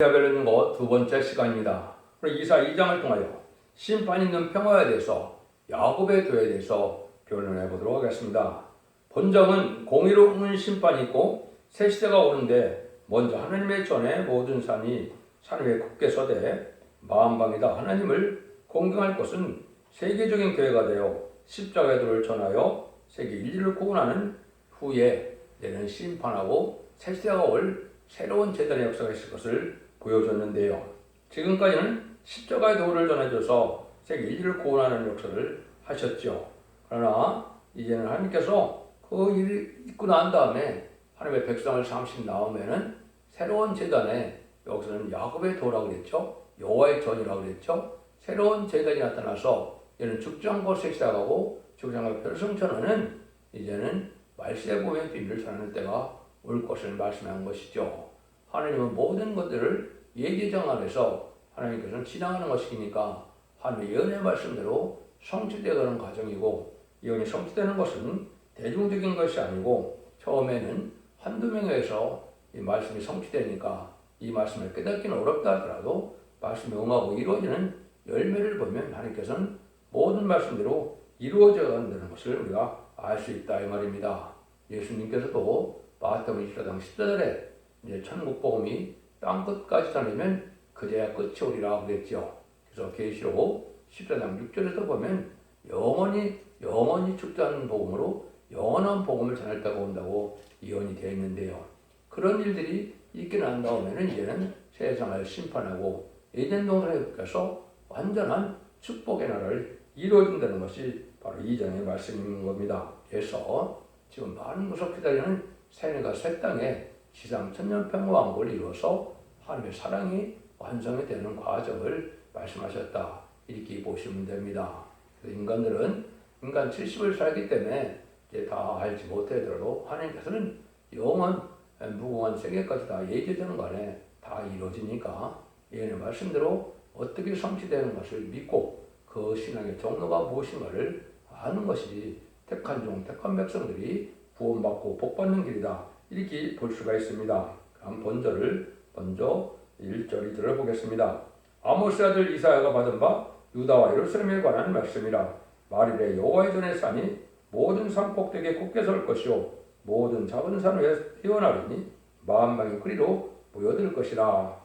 이사벨 거두 번째 시간입니다. 오늘 이사 2장을 통하여 심판 있는 평화에 대해서 야곱의 도에 대해서 변론해 보도록 하겠습니다. 본정은 공의로운 심판이 있고 새 시대가 오는데 먼저 하나님의 전에 모든 산이 산 위에 굳게 서되 마음방이다 하나님을 공경할 것은 세계적인 교회가 되어 십자가의 도를 전하여 세계 인류를 구원하는 후에 내는 심판하고 새 시대가 올 새로운 재단의 역사가 있을 것을 보여줬는데요. 지금까지는 십자가의 도를 전해줘서 세계 인류를 구원하는 역사를 하셨죠. 그러나 이제는 하나님께서 그 일을 있고 난 다음에 하나님의 백성을 삼신 다음에는 새로운 재단의 여기서는 야곱의 도라고 그랬죠. 여호와의 전이라고 그랬죠. 새로운 재단이 나타나서 얘는 죽장것을 시작하고 죽장과 별성천하는 이제는 말세 보의 비밀을 전하는 때가 올 것을 말씀한 것이죠. 하나님은 모든 것들을 예기정 안에서 하나님께서는 지나가는 것이니까 하나님의 예언의 말씀대로 성취되어가는 과정이고 예언이 성취되는 것은 대중적인 것이 아니고 처음에는 한두 명에 의해서 이 말씀이 성취되니까 이 말씀을 깨닫기는 어렵다 하더라도 말씀이 응하고 이루어지는 열매를 보면 하나님께서는 모든 말씀대로 이루어져 간다는 것을 우리가 알 수 있다 이 말입니다. 예수님께서도 마태복음 24장 14절에 이제 천국 복음이 땅 끝까지 전하면 그제야 끝이 오리라 그랬죠. 그래서 계시록 14장 6절에서 보면 영원히 영원히 축제하는 복음으로 영원한 복음을 전할 때가 온다고 예언이 되어 있는데요. 그런 일들이 있게 난 다음에는 이제는 세상을 심판하고 에덴 동산에 서 완전한 축복의 나라를 이루어진다는 것이 바로 이 장의 말씀인 겁니다. 그래서 지금 많은 구석 기다리는 새내가 새 땅에 지상 천년 평화 왕국을 이루어서 하나님의 사랑이 완성이 되는 과정을 말씀하셨다. 이렇게 보시면 됩니다. 인간들은 인간 70을 살기 때문에 다 알지 못하더라도 하나님께서는 영원 무궁한 세계까지 다 예기되는 간에 다 이루어지니까 예언의 말씀대로 어떻게 성취되는 것을 믿고 그 신앙의 종로가 무엇인가를 아는 것이 택한 종, 택한 백성들이 구원받고 복받는 길이다. 이렇게 볼 수가 있습니다. 그럼 본절을 먼저 1절이 들어보겠습니다. 아모스 아들 이사야가 받은 바 유다와 예루살렘에 관한 말씀이라 말일에 여호와의 전에 산이 모든 산 꼭대기에 굳게 설 것이요 모든 작은 산 위에 태어나리니 만방의 거리로 모여들 것이라.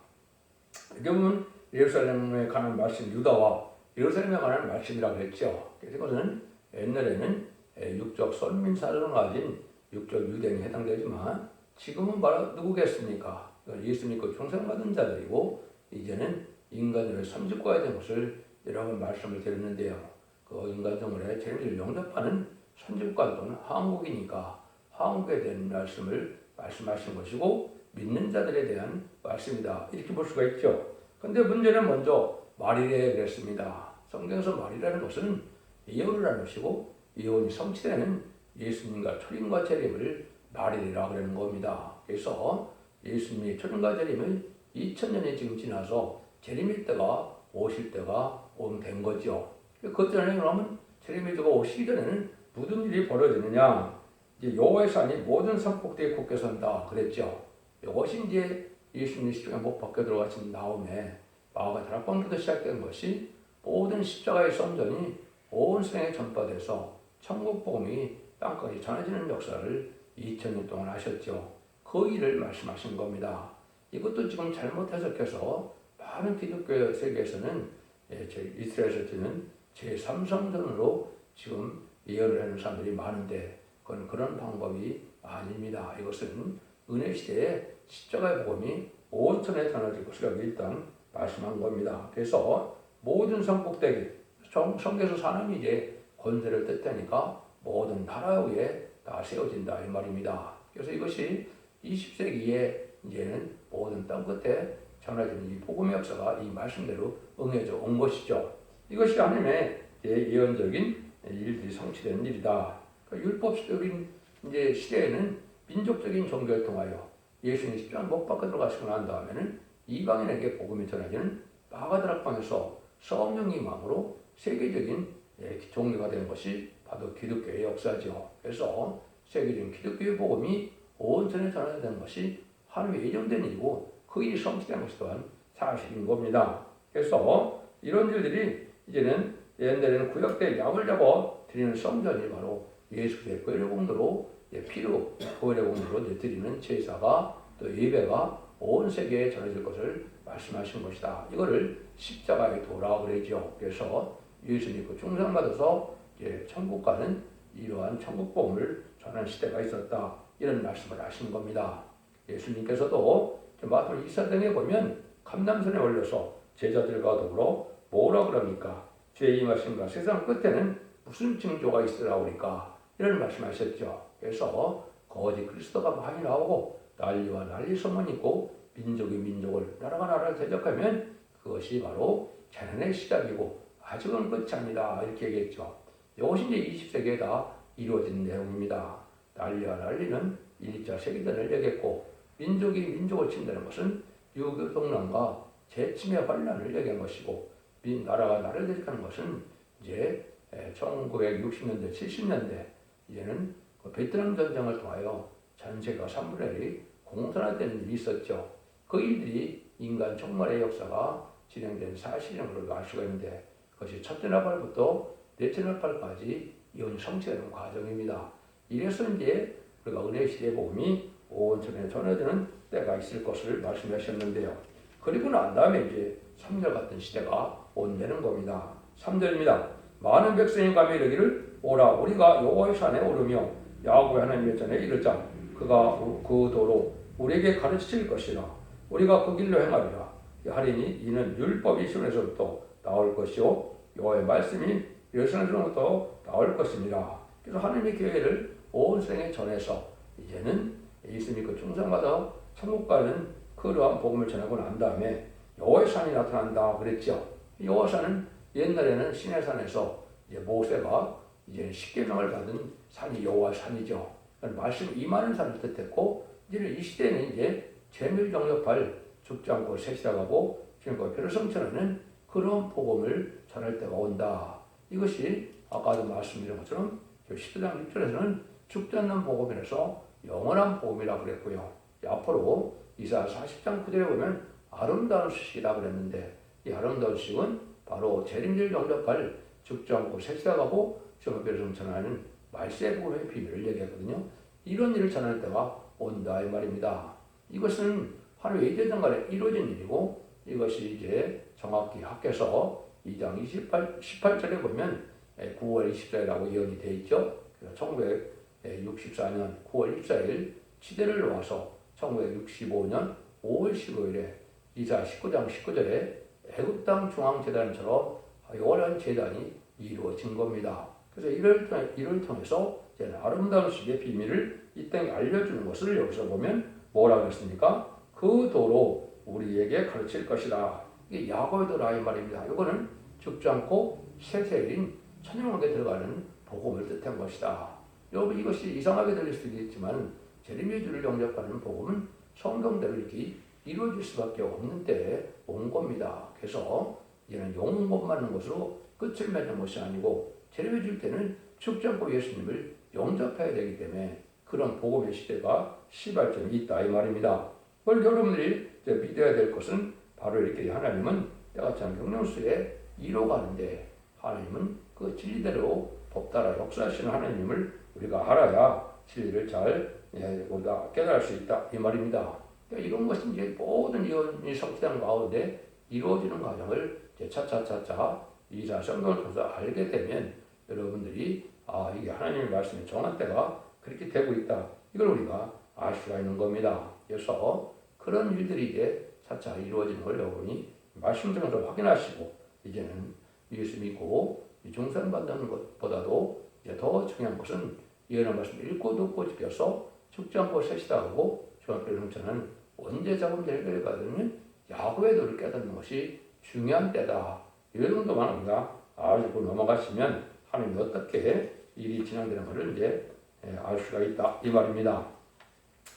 이게 보면 예루살렘에 관한 말씀 유다와 예루살렘에 관한 말씀이라고 했죠. 그래서 이것은 옛날에는 육적 선민사를 가진 육적 유대인에 해당되지만 지금은 바로 누구겠습니까? 예수 믿고 중생받은 자들이고 이제는 인간들의 선지과에 된 것을 여러 번 말씀을 드렸는데요. 그 인간 정을에 재미를 영접하는 선지과 또는 한국이니까 한국에 대한 말씀을 말씀하신 것이고 믿는 자들에 대한 말씀이다. 이렇게 볼 수가 있죠. 근데 문제는 먼저 말이래 그랬습니다. 성경에서 말이라는 것은 예언을 하는 것이고 예언이 성취되는 예수님과 초림과 재림을 말이라 그러는 겁니다. 그래서 예수님이 초림과 재림을 2000년이 지금 지나서 재림의 때가 오실 때가 온된 거죠. 그 전에 그러면 재림의 때가 오시기 전에는 무슨 일이 벌어지느냐? 이제 여호와의 산이 모든 산 꼭대기에 굳게 선다 그랬죠. 이것이 이제 예수님 십자가에 못 박혀 들어가신 다음에 마가 다락방부터 시작된 것이 모든 십자가의 선전이 온 세상에 전파돼서 천국 복음이 땅까지 전해지는 역사를 2000년 동안 하셨죠. 그 일을 말씀하신 겁니다. 이것도 지금 잘못 해석해서 많은 기독교 세계에서는 예, 이스라엘에서 지는 제3성전으로 지금 예언을 하는 사람들이 많은데 그건 그런 방법이 아닙니다. 이것은 은혜 시대에 십자가의 복음이 온천에 전해질 것이라고 일단 말씀한 겁니다. 그래서 모든 성복되기 성경에서 사람이 이제 권세를 뜻하니까 모든 나라 위에 다 세워진다 이 말입니다. 그래서 이것이 20세기에 이제는 모든 땅 끝에 전해지는 이 복음의 역사가 이 말씀대로 응해져 온 것이죠. 이것이 하나님의 예언적인 일들이 성취된 일이다. 그러니까 율법적인 이제 시대에는 민족적인 종교를 통하여 예수님 십자가 못 박혀 들어가시고 난 다음에는 이방인에게 복음이 전해지는 마가드락방에서 성령의 마음으로 세계적인 종교가 된 것이 바로 기독교의 역사죠. 그래서 세계적인 기독교의 복음이 온전히 전해지는 것이 하나님의 예정된 일이고 그 일이 성취된 것이 또한 사실인 겁니다. 그래서 이런 일들이 이제는 옛날에는 구약 때 양을 잡아 드리는 성전이 바로 예수의 거의 공로로 피로 거의 공로로 드리는 제사가 또 예배가 온 세계에 전해질 것을 말씀하신 것이다. 이거를 십자가의 도라 그러죠. 그래서 예수님 그 중상 받아서 이제 천국 가는 이러한 천국 복음을 전하는 시대가 있었다. 이런 말씀을 하신 겁니다. 예수님께서도 마태복음 24장에 보면 감남산에 올려서 제자들과 더불어 뭐라 그럽니까? 죄의 임하신가 세상 끝에는 무슨 징조가 있으라 오니까 이런 말씀하셨죠. 그래서 거짓 그리스도가 많이 나오고 난리와 난리 소문 있고 민족이 민족을 나라가 나라를 대적하면 그것이 바로 재난의 시작이고 아직은 끝이 아니다 이렇게 얘기했죠. 이것이 이제 20세기에 다 이루어진 내용입니다. 난리와 난리는 1차 세계대전을 얘기했고 민족이 민족을 친다는 것은 유교 동란과 재침의 환란을 얘기한 것이고 민 나라가 나라를 대적하는 것은 이제 1960년대 70년대 이제는 그 베트남 전쟁을 통하여 전 세계가 3분의 1이 공산화되는 일이 있었죠. 그 일들이 인간 종말의 역사가 진행된 걸로 알 수가 있는데 그것이 첫째 나팔부터 넷째 나팔까지 이온 성취되는 과정입니다. 이래서 이제 우리가 은혜 시대 복음이 온천에 전해지는 때가 있을 것을 말씀하셨는데요. 그리고 난 다음에 이제 3절 같은 시대가 온다는 겁니다. 3절입니다. 많은 백성이 가며 이르기를 오라 우리가 여호와의 산에 오르며 야곱의 하나님의 전에 이르자 그가 그 도로 우리에게 가르칠 것이라 우리가 그 길로 행하리라 하리니 이는 율법이 시온에서부터 나올 것이요 여호와의 말씀이 예루살렘으로부터 나올 것입니다. 그래서 하나님의 교회를 온 세상에 전해서 이제는 예수님 그 중상마다 천국 가는 그러한 복음을 전하고 난 다음에 여호와의 산이 나타난다 그랬죠. 여호와 산은 옛날에는 시내산에서 이제 모세가 이제 십계명을 받은 산이 여호와 산이죠. 말씀 임하는 산을 뜻했고 이제 이 시대는 이제 재밀정력발 죽지 않고 세시다가고 지금까지 표를 성천하는 그런 복음을 전할 때가 온다. 이것이 아까도 말씀드린 것처럼 10장 6절에서는 죽지 않는 복음이라서 영원한 복음이라 그랬고요. 앞으로 이사 40장 9절에 보면 아름다운 수식이라 그랬는데 이 아름다운 수식은 바로 재림질 영접할 죽지 않고 세시다가고 시험표를 전하는 말세의 복음의 비밀을 얘기하거든요. 이런 일을 전할 때가 온다 이 말입니다. 이것은 하루 예제장간에 이루어진 일이고 이것이 이제 정확히 학계서 2장 28, 18절에 보면 9월 24일이라고 예언이 되어 있죠. 1964년 9월 24일 시대를 놓아서 1965년 5월 15일에 이사 19장 19절에 애굽 땅 중앙 재단처럼 요란 재단이 이루어진 겁니다. 그래서 이를, 통해, 이를 통해서 아름다운 식의 비밀을 이 땅에 알려주는 것을 여기서 보면 뭐라 그랬습니까? 그 도로 우리에게 가르칠 것이다. 이게 야고의 도라 이 말입니다. 이거는 죽지 않고 세세인 천연왕에 들어가는 복음을 뜻한 것이다. 여러분 이것이 이상하게 들릴 수도 있지만 제리미주를 영접하는 복음은 성경대로 이렇게 이루어질 수밖에 없는 때에 온 겁니다. 그래서 이는 용법 맞는 것으로 끝을 맺는 것이 아니고 제리미줄 때는 죽지 않고 예수님을 영접해야 되기 때문에 그런 복음의 시대가 시발점이 있다 이 말입니다. 그걸 여러분들이 믿어야 될 것은 바로 이렇게 하나님은 때같이 경륜수에 이뤄가는데 하나님은 그 진리대로 법 따라 역사하시는 하나님을 우리가 알아야 진리를 잘 예, 우리가 깨달을 수 있다 이 말입니다. 그러니까 이런 것이 이제 모든 이혼이 성취된 가운데 이루어지는 과정을 차차차차 이사 성경을 통해서 알게 되면 여러분들이 아 이게 하나님의 말씀이 정한 때가 그렇게 되고 있다 이걸 우리가 알 수가 있는 겁니다. 그래서 그런 일들이 이제 차차 이루어지는 걸 여러분이 말씀 중에서 확인하시고 이제는 예수 믿고 중산받는 것보다도 이제 더 중요한 것은 예언의 말씀 읽고 듣고 지켜서 죽지 않고 세시다하고 중학교를 훔쳐는 언제 작업을 해결하거든요. 야구의 도를 깨닫는 것이 중요한 때다. 이 정도만 우리가 알고 넘어가시면 하나님이 어떻게 일이 진행되는 것을 이제 예, 알 수가 있다. 이 말입니다.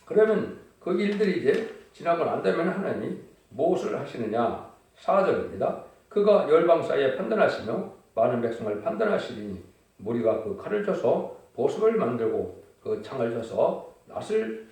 그러면 그 일들이 이제 지나고 난 다음에 하나님이 무엇을 하시느냐? 4절입니다. 그가 열방 사이에 판단하시며 많은 백성을 판단하시리니 무리가 그 칼을 쳐서 보석을 만들고 그 창을 쳐서 낫을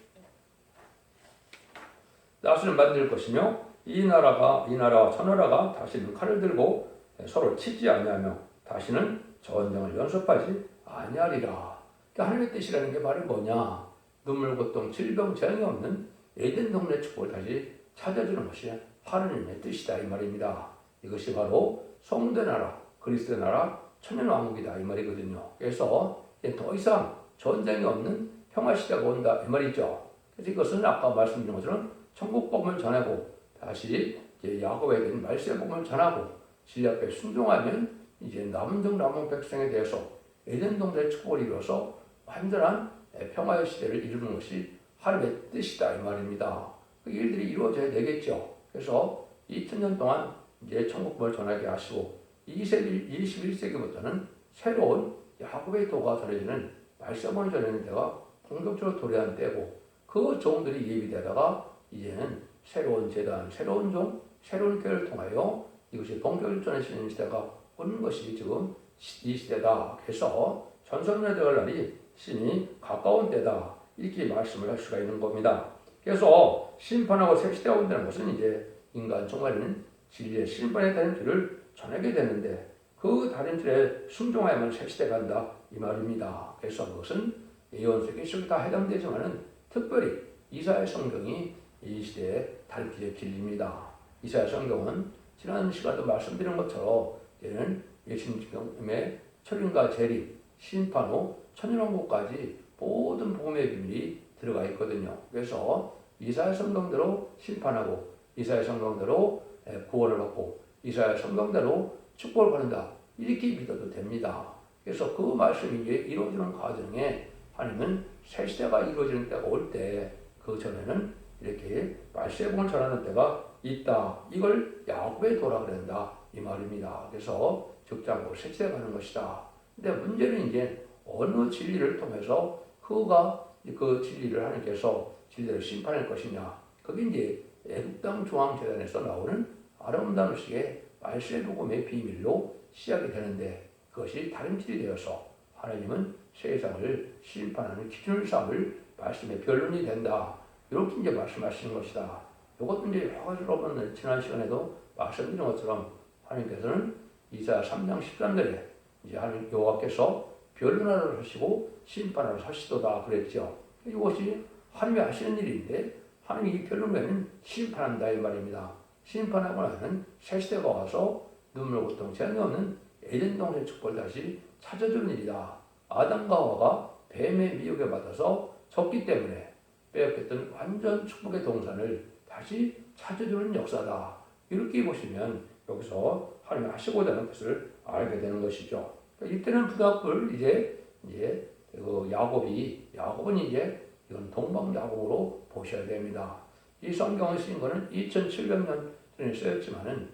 나스를 만들 것이며 이 나라가 이 나라와 천하라가 다시는 칼을 들고 서로 치지 아니하며 다시는 전쟁을 연습하지 아니하리라. 그러니까 하나님의 뜻이라는 게 바로 뭐냐? 눈물, 고통, 질병, 재앙이 없는 에덴 동네 축복을 다시 찾아주는 것이 하나님의 뜻이다 이 말입니다. 이것이 바로 성대 나라, 그리스도 나라, 천년 왕국이다 이 말이거든요. 그래서 더 이상 전쟁이 없는 평화 시대가 온다 이 말이죠. 그래서 이것은 아까 말씀드린 것처럼 천국 복음을 전하고 다시 야곱에게 말세 복음을 전하고 진리 앞에 순종하면 이제 남은 남은 백성에 대해서 에덴 동네 축복을 이루어서 완전한 평화의 시대를 이루는 것이 하나님의 뜻이다 이 말입니다. 그 일들이 이루어져야 되겠죠. 그래서 2000년 동안 이제 천국을 전하게 하시고 20세기, 21세기부터는 새로운 야곱의 도가 전해지는 말씀을 전하는 때가 본격적으로 도래한 때고 그 종들이 예비되다가 이제는 새로운 재단, 새로운 종, 새로운 교회를 통하여 이것이 본격적으로 전해지는 시대가 오는 것이 지금 이 시대다. 그래서 전선에 들어갈 날이 신이 가까운 때다. 이렇게 말씀을 할 수가 있는 겁니다. 그래서 심판하고 새 시대가 온다는 것은 이제 인간 종말에는 진리의 심판에 대한 길을 전하게 되는데 그 다른 길에 순종하야만 새 시대가 간다 이 말입니다. 그래서 그것은 예언 속에 다 해당되지만은 특별히 이사의 성경이 이 시대의 길의 길입니다. 이사의 성경은 지난 시간도 말씀드린 것처럼 얘는 예수님의 철인과 재림, 심판 후 천연왕국까지 모든 복음의 비밀이 들어가 있거든요. 그래서 이사의 성경대로 심판하고 이사의 성경대로 구원을 얻고 이사의 성경대로 축복을 받는다. 이렇게 믿어도 됩니다. 그래서 그 말씀이 이제 이루어지는 과정에 하나님은 새 시대가 이루어지는 때가 올 때 그 전에는 이렇게 말세봉을 전하는 때가 있다. 이걸 야곱의 도라 그런다. 이 말입니다. 그래서 적장고 새 시대가 가는 것이다. 근데 문제는 이제 어느 진리를 통해서 그가 그 진리를 하나님께서 진리를 심판할 것이냐. 그게 이제 애국당 중앙재단에서 나오는 아름다운 식의 말세 복음의 비밀로 시작이 되는데 그것이 다른 길이 되어서 하나님은 세상을 심판하는 기준을 삼을 말씀의 변론이 된다. 이렇게 이제 말씀하시는 것이다. 이것도 이제 여러분 지난 시간에도 말씀드린 것처럼 하나님께서는 이사 3장 13절에 이제 하나님 여호와께서 변론하러 하시고 심판하러 하시도다 그랬죠. 이것이 하나님이 하시는 일인데 하나님이 이 변론에는 심판한다 이 말입니다. 심판하고 나는 새 시대가 와서 눈물 고통 재앙이 없는 에덴 동네 축복을 다시 찾아주는 일이다. 아담과 하와가 뱀의 미혹에 받아서 졌기 때문에 빼앗겼던 완전 축복의 동산을 다시 찾아주는 역사다. 이렇게 보시면 여기서 하나님 하시고자 하는 것을 알게 되는 것이죠. 그러니까 이때는 부닥을 이제 이제 그 야곱이 야곱은 이제 이건 동방 야곱으로 보셔야 됩니다. 이 성경을 쓰인 거는 2,700년 전에 쓰였지만은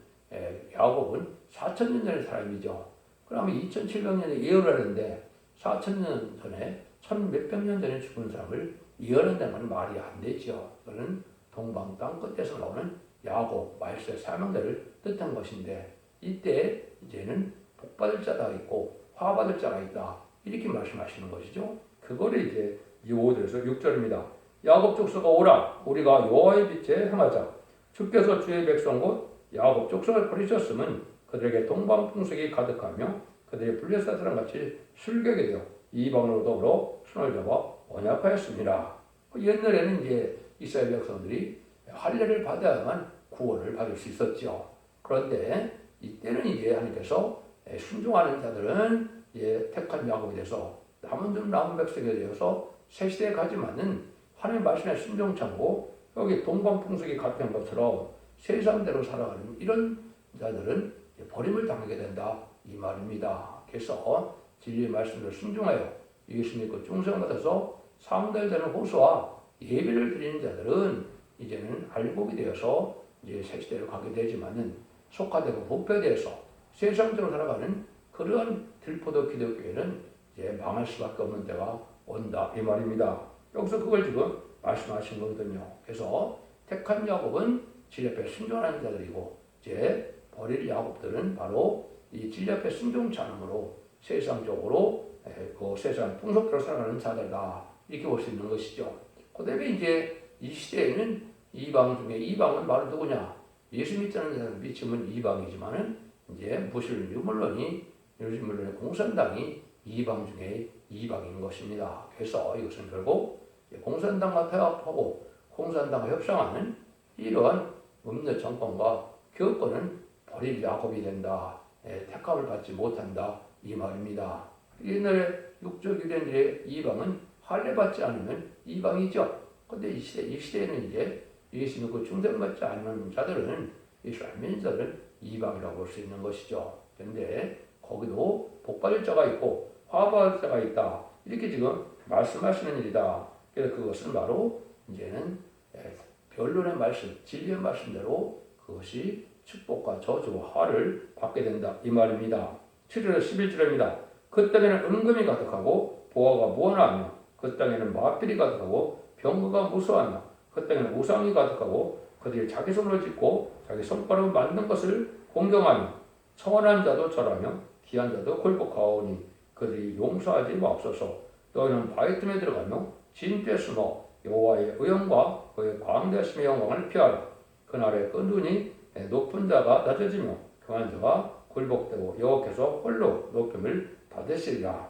야곱은 4,000년 전의 사람이죠. 그러면 2,700년에 예언을 하는데 4,000년 전에 천 몇백 년 전에 죽은 사람을 예언한다는 건 말이 안 되죠. 그는 동방 땅 끝에서 나오는 야곱, 말세 사명자를 뜻한 것인데 이때 이제는 복받을 자가 있고 화받을 자가 있다. 이렇게 말씀하시는 것이죠. 그거를 이제 5절에서 6절입니다. 야곱 족속아 오라 우리가 여호와의 빛에 행하자 주께서 주의 백성 곧 야곱 족속을 버리셨음은 그들에게 동방 풍속이 가득하며 그들이 사람 같이 술객이 되어 이방으로 더불어 손을 잡아 언약하였습니다. 그 옛날에는 이제 이스라엘 백성들이 할례를 받아야만 구원을 받을 수 있었죠. 그런데 이때는 이제 하나님께서 순종하는 자들은 이제 택한 야곱이 돼서 남은 좀 남은 백성이 되어서 새 시대에 가지만은 하나님 말씀에 순종 참고 여기 동방 풍속이 같은 것처럼 세상대로 살아가는 이런 자들은 버림을 당하게 된다 이 말입니다. 그래서 진리의 말씀을 순종하여 예수님 그 중생 받아서 상달되는 호수와 예배를 드리는 자들은 이제는 알복이 되어서 이제 새 시대로 가게 되지만은 속화되고 부패돼서 세상대로 살아가는 그러한 들포도 기독교회는 이제 망할 수밖에 없는 때가 온다 이 말입니다. 여기서 그걸 지금 말씀하신 거거든요. 그래서 택한 야곱은 진 앞에 순종하는 자들이고 이제 버릴 야곱들은 바로 이 진리 앞에 순종치 않으므로 세상적으로 그 세상 풍속대로 살아가는 자들다 이렇게 볼 수 있는 것이죠. 그다음에 이제 이 시대에는 이방 중에 이방은 바로 누구냐? 예수 믿자는 자는 믿으면 이방이지만은 이제 무슬림 유물론이 유물론의 공산당이 이방 중에 이방인 것입니다. 그래서 이것은 결국 공산당과 타협하고 공산당과 협상하는 이러한 음료 정권과 교권은 버릴 야곱이 된다. 예, 택함을 받지 못한다. 이 말입니다. 옛날에 육적 유대인들의 이방은 할례 받지 않으면 이방이죠. 근데 이 시대, 이 시대에는 이제 예수 믿고 중생받지 않는 자들은 이스라엘 민족은 이방이라고 볼 수 있는 것이죠. 근데 거기도 복 받을 자가 있고 화 받을 자가 있다. 이렇게 지금 말씀하시는 일이다. 그래서 그것은 바로 이제는 예, 변론의 말씀, 진리의 말씀대로 그것이 축복과 저주와 화를 받게 된다. 이 말입니다. 7절 11절입니다. 그 땅에는 은금이 가득하고 보화가 무한하며 그 땅에는 마필이 가득하고 병거가 무수하며 그 땅에는 우상이 가득하고 그들이 자기 손으로 짓고 자기 손가락으로 만든 것을 공경하며 청원한 자도 절하며 귀한 자도 굴복하오니 그들이 용서하지 마옵소서. 너희는 바위 틈에 들어가며 진뼈에 숨어 여호와의 의영과 그의 광대하심의 영광을 피하라. 그날에 그 눈이 높은 자가 낮아지며 강한 자가 굴복되고 여호와께서 홀로 높임을 받으시리라.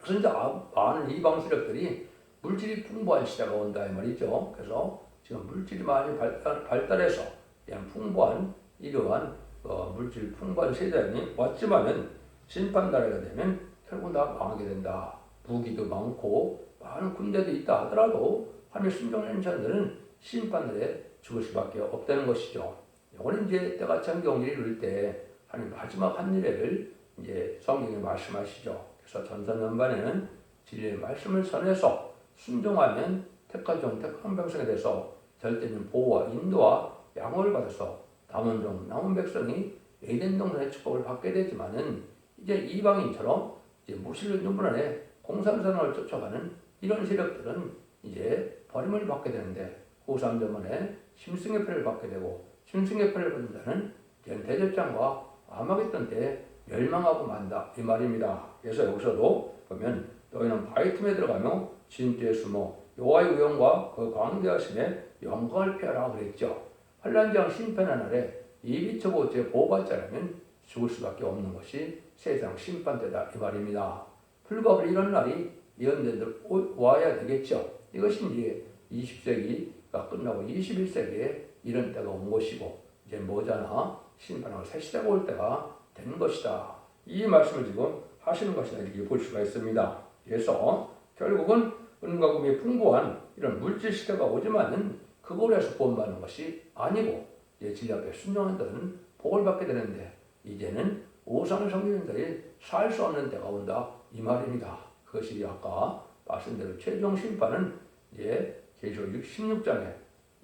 그래서 이제 많은 이방 세력들이 물질이 풍부한 시대가 온다 이 말이죠. 그래서 지금 물질이 많이 발달, 그냥 풍부한 이러한 어, 물질 풍부한 세상이 왔지만은 심판 날가 되면 결국 다 망하게 된다. 무기도 많고 많은 군대도 있다 하더라도 하늘 순종하는 자들은 심판 날에 죽을 수밖에 없다는 것이죠. 이거는 이제 때가 참 경기를 이룰 때 하나님 마지막 한 일회를 이제 성경에 말씀하시죠. 그래서 전산연반에는 진리의 말씀을 전해서 순종하면 택한 종, 택한 백성에 대해서 절대는 보호와 인도와 양호를 받아서 남은 종, 남은 백성이 에덴 동산의 축복을 받게 되지만은 이제 이방인처럼 이제 무신론 유물안에 공산선을 쫓아가는 이런 세력들은 이제 버림을 받게 되는데 고삼점원에 심승의 표를 받게 되고 심승의 표를 받는 자는 이제 대접장과 아마겟돈 때 멸망하고 만다 이 말입니다. 그래서 여기서도 보면 너희는 바위 틈에 들어가며 진뒤에 숨어 여호와의 의영과 그 광대하심에 피하라 그랬죠. 환란장 심판의 날에 이비처고 제 보호받자라면 죽을 수밖에 없는 것이 세상 심판대다 이 말입니다. 불가불 이런 날이 예언된 와야 되겠죠. 이것이 이제 20세기가 끝나고 21세기에 이런 때가 온 것이고 이제 뭐잖아 심판하고 새 시대가 올 때가 된 것이다. 이 말씀을 지금 하시는 것이다 이렇게 볼 수가 있습니다. 그래서 결국은 은과 금이 풍부한 이런 물질 시대가 오지만은 그걸 해서 구원받는 것이 아니고 이제 진리 앞에 순종한다는 복을 받게 되는데 이제는 오상을 섬기는 자들이 살수 없는 때가 온다 이 말입니다. 그것이 아까 말씀대로 최종 심판은 이제 계시록 16장에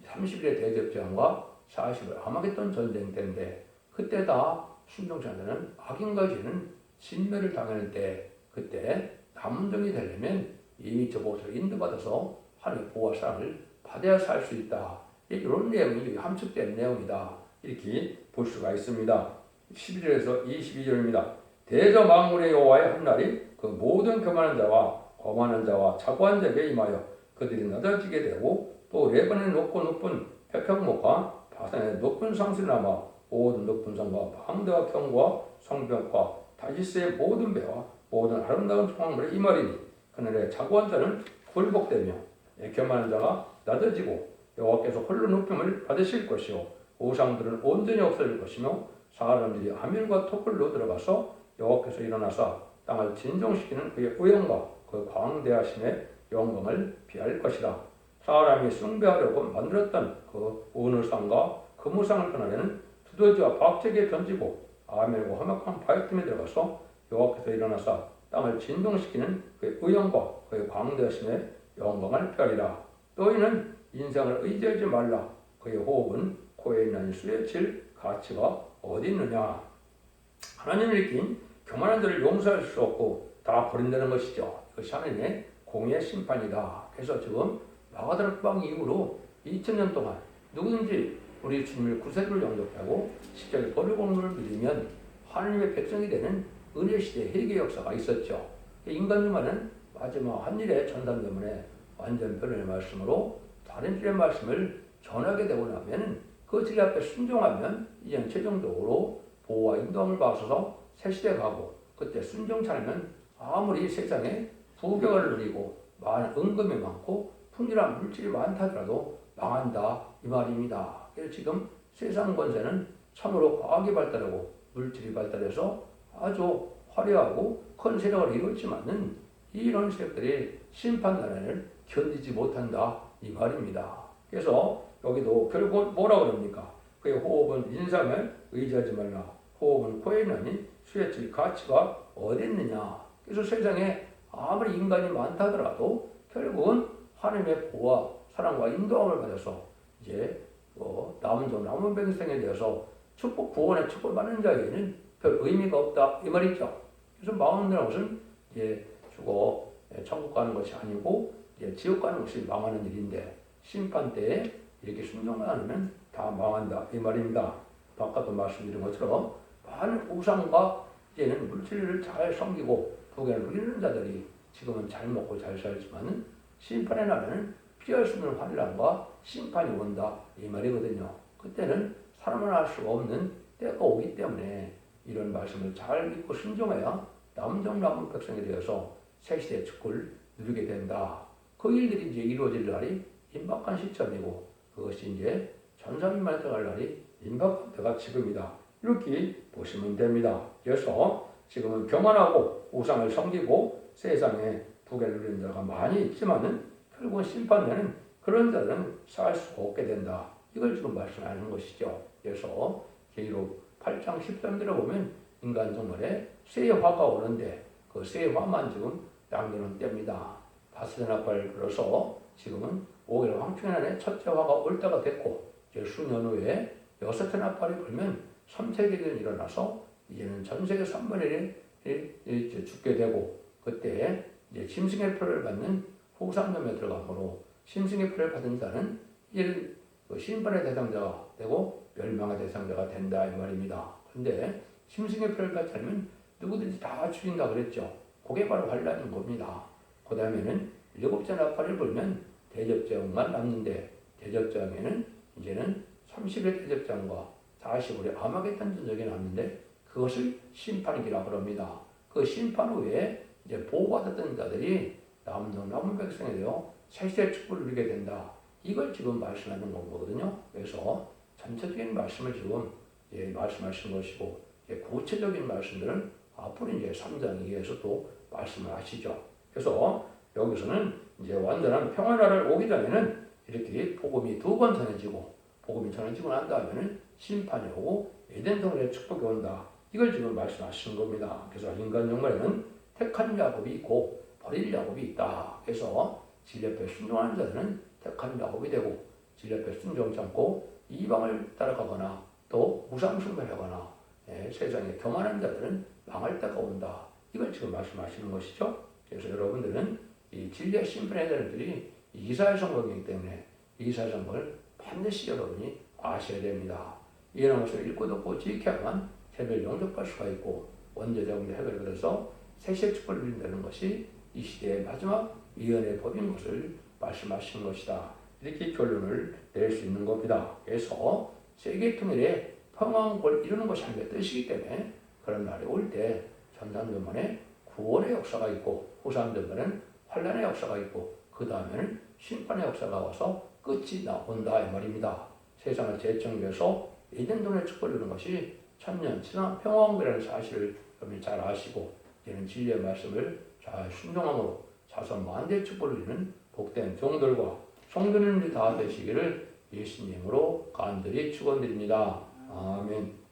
30일의 대접장과 40일 아마겟돈 전쟁 때인데 그때 다 순종자들은 악인과 죄는 진멸을 당하는 때 그때 남문정이 되려면 이미 저곳으로 인도받아서 하나님의 보호와 사랑을 받아야 살 수 있다. 이런 내용이 함축된 내용이다. 이렇게 볼 수가 있습니다. 11절에서 22절입니다. 대저 망군의 여호와의 한 날이 그 모든 교만한 자와 거만한 자와 자고한 자에게 임하여 그들이 낮아지게 되고 또 레반의 높고 높은 백향목과 바산의 높은 남아 모든 높은 성과 방대와 경과 성벽과 다시스의 모든 배와 모든 아름다운 총악물의 이말이니 그날에 자고한 자는 굴복되며 교만한 자가 낮아지고 여호와께서 홀로 높임을 받으실 것이요 우상들은 온전히 없어질 것이며 사람들이 아밀과 토굴로 들어가서 여호와께서 일어나사 땅을 진정시키는 그의 의영과 그 광대하심의 영광을 피할 것이라 사람이 숭배하려고 만들었던 그 오늘상과 금우상을 떠나려는 두더지와 박제기에 던지고 아멜과 험악한 바위 틈에 들어가서 여호와께서 일어나사 땅을 진동시키는 그의 의영과 그의 광대하심의 영광을 펴리라. 너희는 인생을 의지하지 말라. 그의 호흡은 코에 있는 수에 칠 가치가 어디 있느냐. 하나님을 이긴 교만한 자를 용서할 수 없고 다 버린다는 것이죠. 이것이 하나님의 공의 심판이다. 그래서 지금 마가다락방 이후로 2000년 동안 누구든지 우리 주님을 구세주를 영접하고 십자가의 버리고 을 믿으면 하나님의 백성이 되는 은혜 시대 회개 역사가 있었죠. 인간 중간은 마지막 한 일의 전담 때문에 완전 변론의 말씀으로 다른 일의 말씀을 전하게 되고 나면은 그 진리 앞에 순종하면 이제는 최종적으로 보호와 인도함을 받아서 새 시대 가고 그때 순종치 않으면 아무리 세상에 부경을 누리고 많은 은금이 많고 풍요한 물질이 많다 하더라도 망한다 이 말입니다. 그래서 지금 세상 권세는 참으로 과학이 발달하고 물질이 발달해서 아주 화려하고 큰 세력을 이루었지만은 이런 세력들이 심판단을 견디지 못한다 이 말입니다. 그래서 여기도 결국 뭐라 그럽니까? 그의 호흡은 인상을 의지하지 말라. 호흡은 코에 있느니 수혜질 가치가 어디 있느냐? 그래서 세상에 아무리 인간이 많다 하더라도 결국은 하나님의 보호와 사랑과 인도함을 받아서 이제 어, 남은 종 남은 백성에 대해서 축복 구원의 축복을 받는 자에게는 별 의미가 없다 이 말이죠. 그래서 망한다는 것은 이제 죽어 예, 천국 가는 것이 아니고 지옥 가는 것이 망하는 일인데 심판 때에 이렇게 순종을 안 하면 다 망한다 이 말입니다. 아까도 말씀드린 것처럼 많은 우상과 이제는 물질을 잘 섬기고 부귀를 누리는 자들이 지금은 잘 먹고 잘 살지만은 심판의 날에는 피할 수 없는 환란과 심판이 온다 이 말이거든요. 그때는 사람은 알 수가 없는 때가 오기 때문에 이런 말씀을 잘 믿고 순종해야 남정 남은 백성에 대해서 새 시대의 축구를 누리게 된다. 그 일들이 이제 이루어질 날이 임박한 시점이고 그것이 이제 전사민만 들어갈 날이 임박한 때가 지금이다. 이렇게 보시면 됩니다. 그래서 지금은 교만하고 우상을 섬기고 세상에 부귀를 누리는 자가 많이 있지만은 결국은 심판되는 그런 자들은 살 수가 없게 된다. 이걸 지금 말씀하는 것이죠. 그래서 계시록 8장 13절에 보면 인간 정말에 쇠화가 오는데 그 쇠화만 지금 양도는 때입니다. 나팔 불어서 지금은 5일 황충의 날에 첫째 화가 올 때가 됐고 이제 수년 후에 여섯째 나팔이 불면 3세계가 일어나서 이제는 전 세계 3분의 1이 죽게 되고 그때 이제 짐승의 표를 받는 후삼점에 들어가므로 심승의 표를 받은 자는 일그 심판의 대상자가 되고 멸망의 대상자가 된다 이 말입니다. 그런데 심승의 표를 않으면 누구든지 다 죽인다 그랬죠. 그게 바로 환란인 겁니다. 그 다음에는 일곱째 나팔을 불면 대접장만 남는데 대접장에는 이제는 30의 대접장과 40일의 아마겟단 전적이 남는데 그것을 심판이라 그럽니다. 그 심판 후에 이제 보호받았던 자들이 남은 남은 백성에 대해 세세 축복을 누리게 된다. 이걸 지금 말씀하는 거거든요. 그래서 전체적인 말씀을 지금 예, 말씀하신 것이고 예, 구체적인 말씀들은 앞으로 이제 3장 2에서 또 말씀을 하시죠. 그래서 여기서는 이제 완전한 평안나라를 오기 전에는 이렇게 복음이 두 번 전해지고 복음이 전해지고 난 다음에는 심판이 오고 에덴 동산의 축복이 온다. 이걸 지금 말씀하시는 겁니다. 그래서 인간 영말에는 택한 야곱이 있고 버릴 야곱이 있다. 그래서 질 옆에 순종하는 자들은 택한 야곱이 되고 질 옆에 순종치 않고 이방을 따라가거나 또 우상 숭배하거나 예, 세상에 교만한 자들은 망할 때가 온다. 이걸 지금 말씀하시는 것이죠. 그래서 여러분들은 이 진리의 심판의 자들이 이사의 성경이기 때문에 이사의 성경을 반드시 여러분이 아셔야 됩니다. 이런 것을 읽고 듣고 지켜야만 새별 영접할 수가 있고 원죄적인 해결을 그래서 세시의 축복을 누린다는 것이 이 시대의 마지막 위헌의 법인 것을 말씀하신 것이다. 이렇게 결론을 낼 수 있는 겁니다. 그래서 세계 통일에 평화를 이루는 것이 하나님의 뜻이기 때문에 그런 날이 올 때 전산전만에 구원의 역사가 있고 후산전만은 환란의 역사가 있고 그 다음에는 심판의 역사가 와서 끝이 나온다 이 말입니다. 세상을 재정비해서 축복을 이루는 것이 천년 지난 평화왕국이라는 사실을 여러분이 잘 아시고 이는 진리의 말씀을 잘 순종함으로 자손 만대 축복을 이루는 복된 종들과 성도님들이 다 되시기를 예수님으로 간절히 축원드립니다. 아멘.